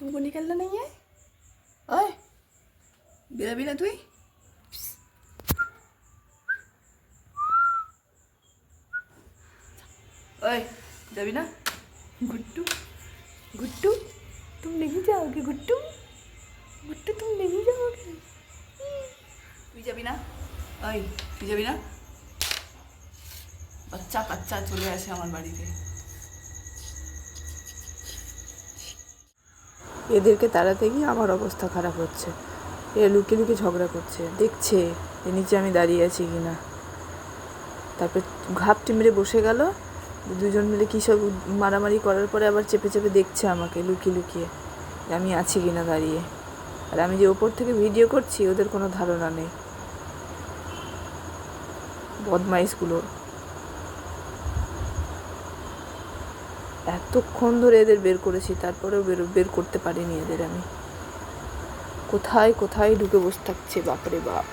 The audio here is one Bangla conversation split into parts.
तुमको निकलना नहीं है ओए बेराबी ना তুই ओए যাবি না गुट्टू गुट्टू तुम नहीं जाओगे गुट्टू गुट्टू तुम नहीं जाओगे তুই যাবি না ওই তুই যাবি না বাচ্চা কাচ্চা চলে আসে আমার বাড়িতে এদেরকে তাড়াতে গিয়ে আমার অবস্থা খারাপ হচ্ছে। এরা লুকিয়ে লুকিয়ে ঝগড়া করছে। দেখছে যে নিচে আমি দাঁড়িয়ে আছি কি না। তারপর ঘাপটি মেরে বসে গেল। দুজন মিলে কী সব মারামারি করার পরে আবার চেপে চেপে দেখছে আমাকে লুকিয়ে লুকিয়ে যে আমি আছি কি না দাঁড়িয়ে। আর আমি যে ওপর থেকে ভিডিও করছি, ওদের কোনো ধারণা নেই। বদমাইশগুলোর এতক্ষণ ধরে এদের বের করেছি তারপরেও বের বের করতে পারিনি এদের আমি। কোথায় কোথায় ঢুকে বসে থাকছে বাপরে বাপ।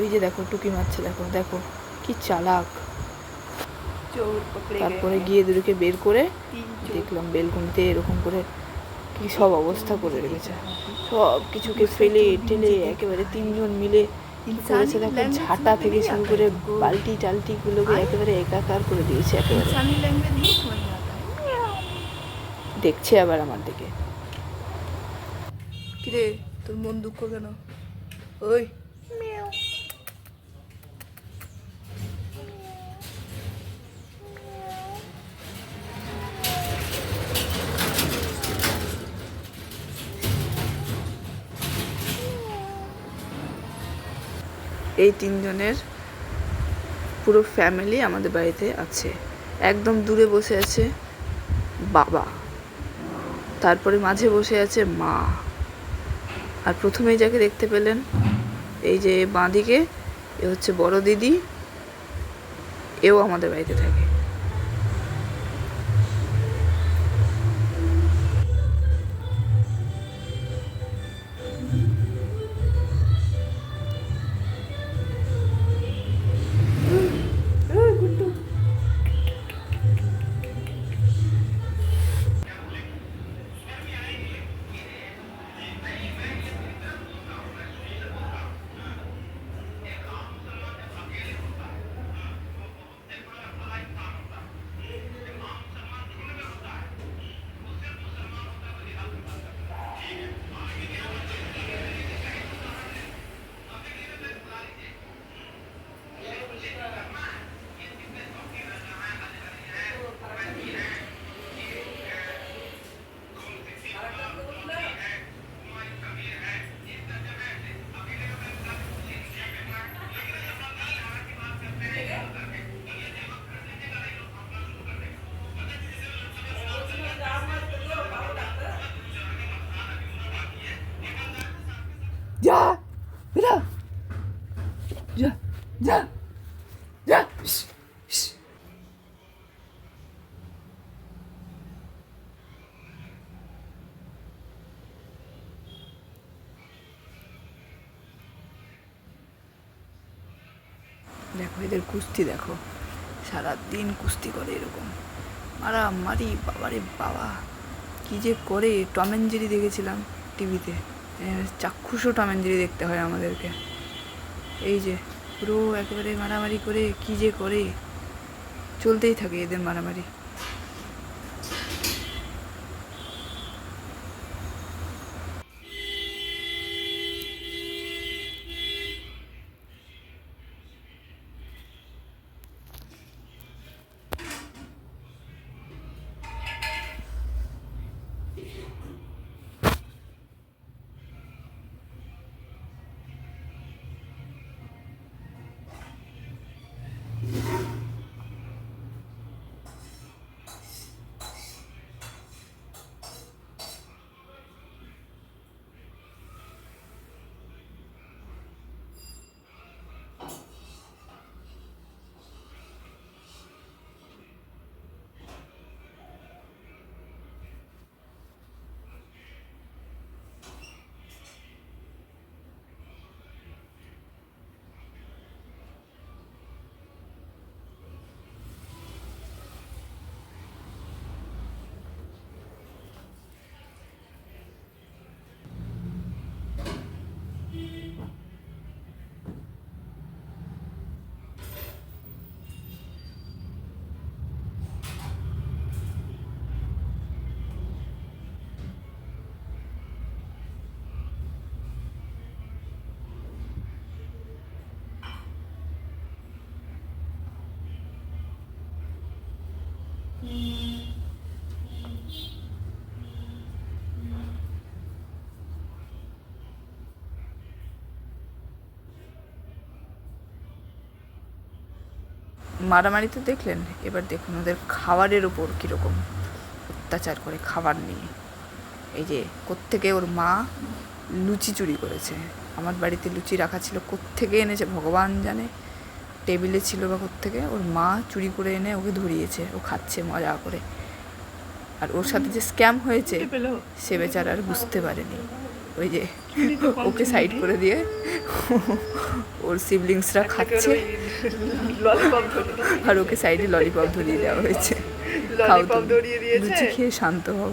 এই যে দেখো টুকি মারছে দেখো দেখো কি চালাক। তারপরে গিয়ে এদেরকে বের করে দেখলাম বেলকুনিতে এরকম করে কি সব অবস্থা করে রেখেছে। সব কিছুকে ফেলে টেলে একেবারে তিনজন মিলে করেছে দেখো ঝাঁটা থেকে শুরু করে বালতি টালতিগুলোকে একেবারে একাকার করে দিয়েছে একেবারে। দেখছে আবার আমার দিকে। কিরে তোর মন দুঃখ কেন? ওই। এই তিনজনের পুরো ফ্যামিলি আমাদের বাড়িতে আছে। একদম দূরে বসে আছে বাবা। তারপরে মাঝে বসে আছে মা। আর প্রথমেই যাকে দেখতে পেলেন, এই যে বাঁদিকে, এ হচ্ছে বড় দিদি এও আমাদের বাড়িতে থাকে। যা যা যা। দেখো, এদের কুস্তি দেখো। সারা দিন কুস্তি করে এরকম। মারামারি, বাবারে বাবা। কি যে করে? টম অ্যান্ড জেরি দেখেছিলাম টিভিতে। চাক্ষুষও টম অ্যান্ড জেরি দেখতে হয় আমাদেরকে। এই যে পুরো একেবারে মারামারি করে কী যে করে চলতেই থাকে এদের মারামারি। মারামারি তো দেখলেন? এবার দেখুন ওদের খাবারের ওপর কীরকম অত্যাচার করে খাবার নিয়ে। এই যে কোত্থেকে ওর মা লুচি চুরি করেছে। আমার বাড়িতে লুচি রাখা ছিল কোত্থেকে এনেছে ভগবান জানে। টেবিলে ছিল বা কোত্থেকে ওর মা চুরি করে এনে ওকে ধরিয়েছে ও খাচ্ছে মজা করে। আর ওর সাথে যে স্ক্যাম হয়েছে সে বেচারা আর বুঝতে পারেনি। ওই যে ওকে সাইড করে দিয়ে ওর সিবলিংসরা খাচ্ছে। আর ওকে সাইডে ললিপপ ধরিয়ে দেওয়া হয়েছে। খাও খেয়ে শান্ত হও।